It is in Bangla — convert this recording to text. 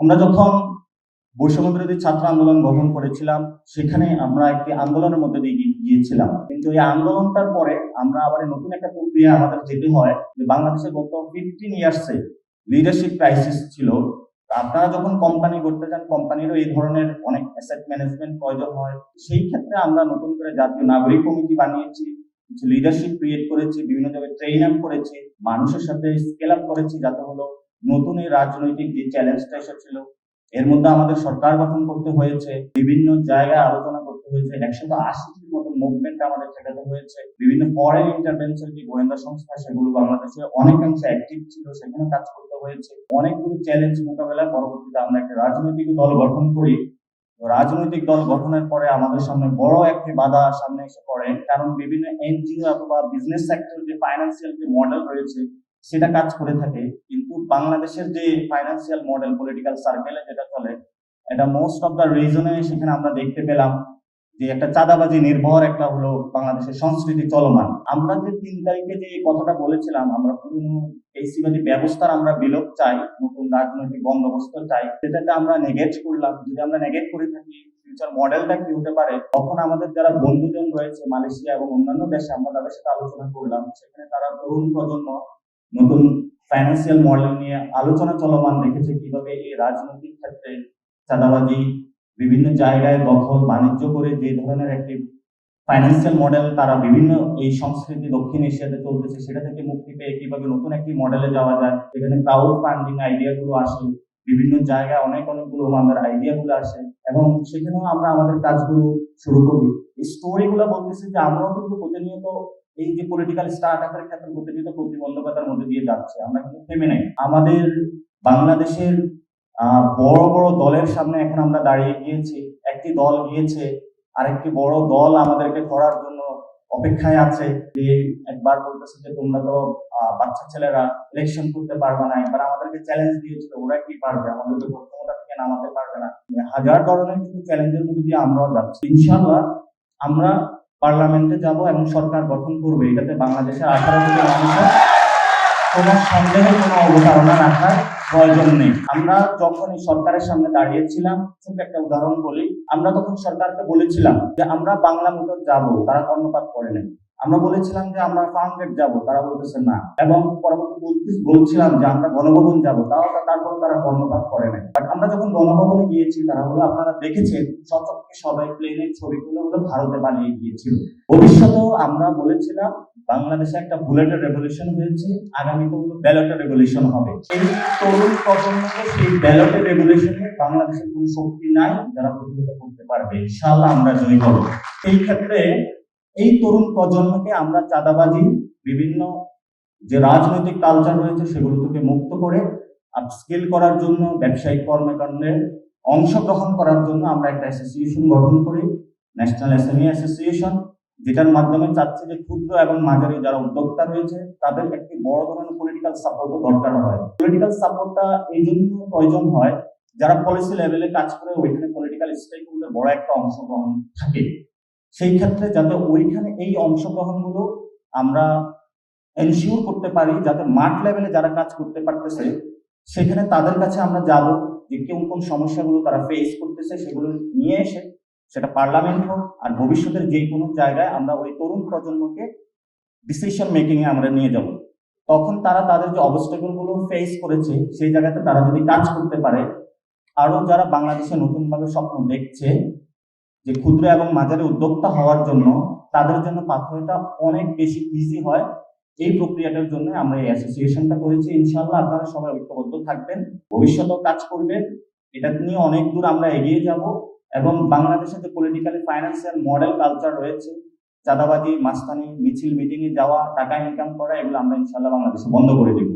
আমরা যখন বৈষম্য বিরোধী ছাত্র আন্দোলন গঠন করেছিলাম, সেখানে আমরা একটি আন্দোলনের মধ্যে দিয়ে গিয়েছিলাম। কিন্তু এই আন্দোলনটার পরে আমরা আবার নতুন একটা প্রক্রিয়া আমাদের যেতে হয়, যে বাংলাদেশে গত ফিফটিন ইয়ার্সে লিডারশিপ ক্রাইসিস ছিল। আপনারা যখন কোম্পানি করতে যান কোম্পানিরও এই ধরনের অনেক অ্যাসেট ম্যানেজমেন্ট প্রয়োজন হয়। সেই ক্ষেত্রে আমরা নতুন করে জাতীয় নাগরিক কমিটি বানিয়েছি লিডারশিপ ক্রিয়েট করেছি, বিভিন্ন জায়গায় ট্রেন আপ করেছি, মানুষের সাথে স্কেল আপ করেছি যাতে হলো নতুন এই রাজনৈতিক যে চ্যালেঞ্জটা এসেছিল এর মধ্যে আমাদের সরকার গঠন করতে হয়েছে, বিভিন্ন জায়গায় আলোচনা করতে হয়েছে একশো আশিটির মতো মুভমেন্ট আমাদের ঠেকাতে হয়েছে, বিভিন্ন ফরেন ইন্টারভেনশন যে গোয়েন্দা সংস্থা, সেগুলো বাংলাদেশে অনেকাংশে অ্যাক্টিভ ছিল সেখানে কাজ করতে হয়েছে। অনেকগুলো চ্যালেঞ্জ মোকাবেলায় পরবর্তীতে আমরা একটা রাজনৈতিক দল গঠন করি। রাজনৈতিক দল গঠনের পরে আমাদের সামনে বড় একটি বাধা সামনে এসে পড়ে, কারণ বিভিন্ন এনজিও অথবা বিজনেস সেক্টর যে ফাইন্যান্সিয়াল যে মডেল রয়েছে সেটা কাজ করে থাকে। কিন্তু বাংলাদেশের যে ফাইন্যান্সিয়াল মডেল পলিটিক্যাল সার্কেলে যেটা চলে, এটা মোস্ট অফ দ্য রিজনে সেখানে আমরা দেখতে পেলাম যে একটা চাঁদাবাজি নির্ভর একটা হলো বাংলাদেশের সংস্কৃতি চলমান। আমরা যে তিন তারিখে যে কথাটা বলেছিলাম, আমরা পুরনো পেশিবাদী ব্যবস্থার আমরা বিলোপ চাই, নতুন রাজনৈতিক বন্দোবস্ত চাই, সেটাতে আমরা নেগেট করলাম। যদি আমরা নেগেট করে থাকি ফিউচার মডেলটা কি হতে পারে? তখন আমাদের যারা বন্ধুজন রয়েছে, মালয়েশিয়া এবং অন্যান্য দেশে, আমরা তাদের সাথে আলোচনা করলাম। সেখানে তারা তরুণ প্রজন্ম নতুন ফাইন্যান্সিয়াল মডেল নিয়ে আলোচনা চলমান রেখেছে কীভাবে এই রাজনৈতিক ক্ষেত্রে চাঁদাবাজি, বিভিন্ন জায়গায় দখল, বাণিজ্য করে যে ধরনের একটি ফাইন্যান্সিয়াল মডেল তারা বিভিন্ন এই সংস্কৃতি দক্ষিণ এশিয়াতে চলতেছে, সেটা থেকে মুক্তি পেয়ে কীভাবে নতুন একটি মডেলে যাওয়া যায়। এখানে ক্রাউড ফান্ডিং আইডিয়া গুলো আসে, বিভিন্ন জায়গায় অনেক অনেকগুলো আমাদের আইডিয়া গুলো আসে এবং সেখানেও আমরা আমাদের কাজগুলো শুরু করি। এই স্টোরি গুলো বলতেছি যে আমরাও কিন্তু প্রতিনিয়ত এই যে পলিটিক্যাল স্টার্ট আপের ক্ষেত্রে প্রতিনিয়ত প্রতিবন্ধকতার মধ্যে দিয়ে যাচ্ছে, আমরা কিন্তু থেমে নাই। আমাদের বাংলাদেশের বড় বড় দলের সামনে এখন আমরা দাঁড়িয়ে গিয়েছি। একটি দল গিয়েছে, আরেকটি বড় দল আমাদেরকে ধরার জন্য অপেক্ষায় আছে। যে একবার বলতেছে যে, তোমরা তো বাচ্চা ছেলেরা ইলেকশন করতে পারবে না। একবার আমাদেরকে চ্যালেঞ্জ দিয়েছিল, ওরা কি পারবে? আমাদেরকে প্রথমটা থেকে নামাতে পারবে না। হাজার ধরনের কিন্তু চ্যালেঞ্জের মধ্যে দিয়ে আমরাও যাচ্ছি। ইনশাল্লাহ আমরা পার্লামেন্টে যাব এবং সরকার গঠন করবে। এটাতে বাংলাদেশের আঠারো কোটি মানুষের কোনো সন্দেহের কোনো অবতারণা রাখার প্রয়োজন নেই। আমরা যখন সরকারের সামনে দাঁড়িয়েছিলাম ছোট একটা উদাহরণ বলি, আমরা তখন সরকারকে বলেছিলাম যে আমরা বাংলা মোটর যাব, তারা কর্ণপাত করে নেই। আমরা বলেছিলাম যে আমরা ফার্ম যাব, তারা বলতেছে না। এবং পরবর্তী বলছিলাম যে আমরা গণভবন যাব, তাও তারপরে তারা কর্ণপাত করে নাই। বাট আমরা যখন গণভবনে গিয়েছি, তারা হলো আপনারা দেখেছেন সচক্ষে সবাই প্লেনের ছবিগুলো হলো ভারতে বানিয়ে গিয়েছিল। ভবিষ্যতেও আমরা বলেছিলাম, বাংলাদেশে একটা বুলেটের রেভলিউশন হয়েছে, আগামীতে হলো ব্যালটের রেভলিউশন হবে। এই তরুণ প্রজন্মকে সেই ব্যালটের রেভলিউশনে বাংলাদেশের কোনো শক্তি নাই, যারা প্রতিহত করতে পারবে। ইনশাআল্লাহ আমরা জয়ী হব। এই ক্ষেত্রে এই তরুণ প্রজন্মকে আমরা চাঁদাবাজি, বিভিন্ন যে রাজনৈতিক কালচার রয়েছে সেগুলো থেকে মুক্ত করে আপস্কিল করার জন্য, ব্যবসায়িক কর্মকাণ্ডে অংশগ্রহণ করার জন্য আমরা একটা অ্যাসোসিয়েশন গঠন করি ন্যাশনাল এসএমই অ্যাসোসিয়েশন যেটার মাধ্যমে চাচ্ছি যে ক্ষুদ্র এবং মাঝারি যারা উদ্যোক্তা রয়েছে, তাদের একটি বড় ধরনের পলিটিক্যাল সাপোর্টও দরকার হয়। পলিটিক্যাল সাপোর্টটা এই জন্য প্রয়োজন হয়, যারা পলিসি লেভেলে কাজ করে ওইখানে পলিটিক্যাল স্টেক বড় একটা অংশগ্রহণ থাকে। সেই ক্ষেত্রে যাতে ওইখানে এই অংশগ্রহণগুলো আমরা এনশিওর করতে পারি, যাতে মাঠ লেভেলে যারা কাজ করতে পারতেছে, সেখানে তাদের কাছে আমরা যাব যে কোন কোন সমস্যাগুলো তারা ফেস করতেছে, সেগুলো নিয়ে এসে সেটা পার্লামেন্ট হোক আর ভবিষ্যতের যে কোনো জায়গায় আমরা ওই তরুণ প্রজন্মকে ডিসিশন মেকিং এ আমরা নিয়ে যাব। তখন তারা তাদের যে অবস্টেকলগুলো ফেস করেছে, সেই জায়গাতে তারা যদি কাজ করতে পারে, আরও যারা বাংলাদেশে নতুন ভাবে স্বপ্ন দেখছে যে ক্ষুদ্র এবং মাঝারি উদ্যোক্তা হওয়ার জন্য তাদের জন্য পাথরটা অনেক বেশি ইজি হয়। এই প্রক্রিয়াটার জন্য আমরা এই অ্যাসোসিয়েশনটা করেছি। ইনশাল্লাহ আপনারা সবাই ঐক্যবদ্ধ থাকবেন। ভবিষ্যতেও কাজ করবেন এটা নিয়ে অনেক দূর আমরা এগিয়ে যাব এবং বাংলাদেশে যে পলিটিক্যালি ফাইন্যান্সিয়াল মডেল কালচার রয়েছে, চাঁদাবাজি, মাস্তানি, মিছিল মিটিং এ যাওয়া, টাকা ইনকাম করা, এগুলো আমরা ইনশাল্লাহ বাংলাদেশে বন্ধ করে দেবো।